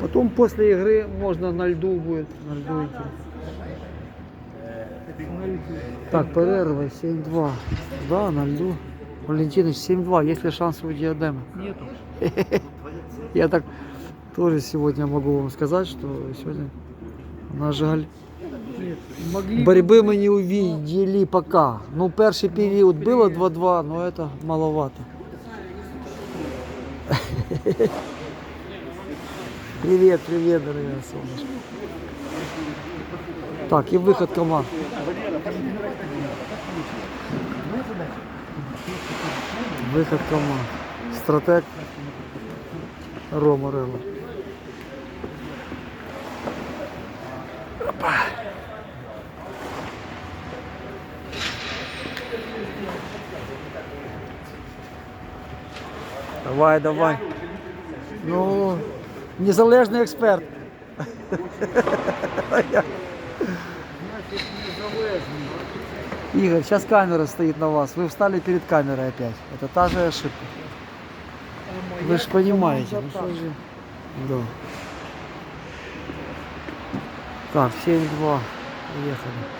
Потом после игры можно на льду будет. На льду идти. Так, перерва 7-2. Да, на льду. Валентинович 7-2. Есть ли шанс у диадемы? Нету. Я так тоже сегодня могу вам сказать, что сегодня, на жаль, борьбы мы не увидели пока. Ну, перший период было 2-2, но это маловато. Привет, привет, дорогая солнышко. Так, и выход команд. Выход команд. Стратег Рома Релла. Давай, давай. Ну, незалежний експерт. Игорь, сейчас камера стоит на вас. Вы встали перед камерой опять. Это та же ошибка. Вы же понимаете. Ну, что же? Да. Так, 7-2. Уехали.